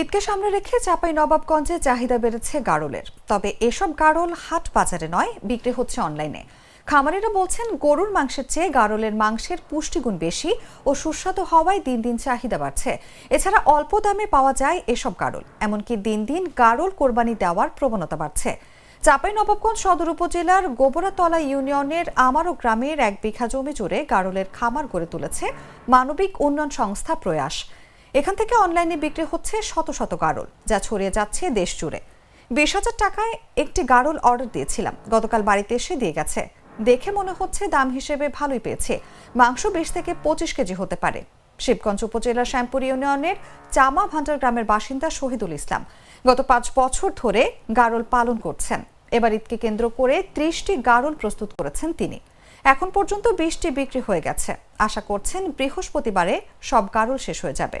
ঈদকে সামনে রেখে চাপাই নবাবগঞ্জে চাহিদা বেড়েছে গাড়লের তবে এসব গাড়ল হাট বাজারে নয়, বিক্রি হচ্ছে অনলাইনে। খামারিরা বলছেন, গরুর মাংসের চেয়ে গাড়লের মাংসের পুষ্টিগুণ বেশি ও সুস্বাদু হওয়ায় দিন দিন চাহিদা বাড়ছে। এছাড়া অল্প দামে পাওয়া যায় এসব গাড়ল এমনকি দিন দিন গাড়ল কোরবানি দেওয়ার প্রবণতা বাড়ছে। চাপাই নবাবগঞ্জ সদর উপজেলার গোবরাতলা ইউনিয়নের আমারও গ্রামের এক বিঘা জমি জুড়ে গাড়লের খামার গড়ে তুলেছে মানবিক উন্নয়ন সংস্থা প্রয়াস। এখান থেকে অনলাইনে বিক্রি হচ্ছে শত শত গাড়ল যা ছড়িয়ে যাচ্ছে দেশ জুড়ে। বিশ হাজার টাকায় একটি গাড়ল অর্ডার দিয়েছিলাম। গতকাল বাড়িতে এসে দিয়ে গেছে। দেখে মনে হচ্ছে দাম হিসেবে ভালোই পেয়েছে। মাংস বিশ থেকে পঁচিশ কেজি হতে পারে। শিবগঞ্জ উপজেলার শ্যামপুর ইউনিয়নের চামা ভান্ডার গ্রামের বাসিন্দা শহীদুল ইসলাম গত পাঁচ বছর ধরে গাড়ল পালন করছেন। এবার ঈদকে কেন্দ্র করে ত্রিশটি গাড়ল প্রস্তুত করেছেন তিনি। এখন পর্যন্ত বিশটি বিক্রি হয়ে গেছে। আশা করছেন বৃহস্পতিবারে সব গাড়ল শেষ হয়ে যাবে।